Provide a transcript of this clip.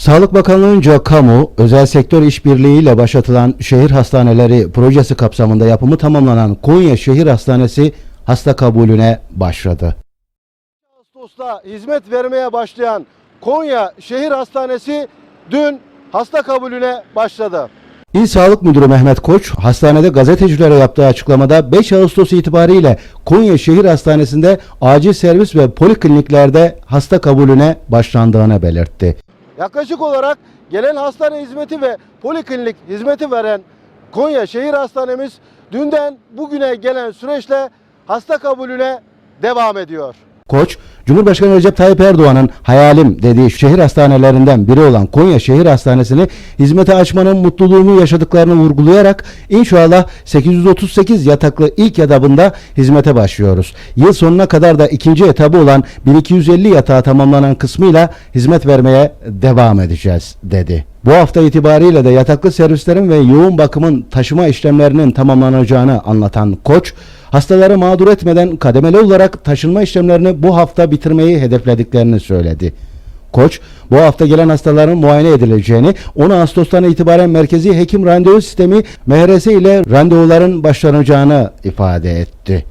Sağlık Bakanlığı'nca kamu, özel sektör işbirliğiyle başlatılan şehir hastaneleri projesi kapsamında yapımı tamamlanan Konya Şehir Hastanesi hasta kabulüne başladı. Ağustos'ta hizmet vermeye başlayan Konya Şehir Hastanesi dün hasta kabulüne başladı. İl Sağlık Müdürü Mehmet Koç, hastanede gazetecilere yaptığı açıklamada 5 Ağustos itibariyle Konya Şehir Hastanesi'nde acil servis ve polikliniklerde hasta kabulüne başlandığını belirtti. Yaklaşık olarak gelen hastane hizmeti ve poliklinik hizmeti veren Konya Şehir Hastanemiz dünden bugüne gelen süreçle hasta kabulüne devam ediyor. Koç, Cumhurbaşkanı Recep Tayyip Erdoğan'ın hayalim dediği şehir hastanelerinden biri olan Konya Şehir Hastanesi'ni hizmete açmanın mutluluğunu yaşadıklarını vurgulayarak inşallah 838 yataklı ilk etabında hizmete başlıyoruz. Yıl sonuna kadar da ikinci etabı olan 1250 yatağı tamamlanan kısmıyla hizmet vermeye devam edeceğiz dedi. Bu hafta itibariyle de yataklı servislerin ve yoğun bakımın taşıma işlemlerinin tamamlanacağını anlatan Koç, hastaları mağdur etmeden kademeli olarak taşınma işlemlerini bu hafta bitirmeyi hedeflediklerini söyledi. Koç, bu hafta gelen hastaların muayene edileceğini, 10 Ağustos'tan itibaren merkezi hekim randevu sistemi MHRS ile randevuların başlanacağını ifade etti.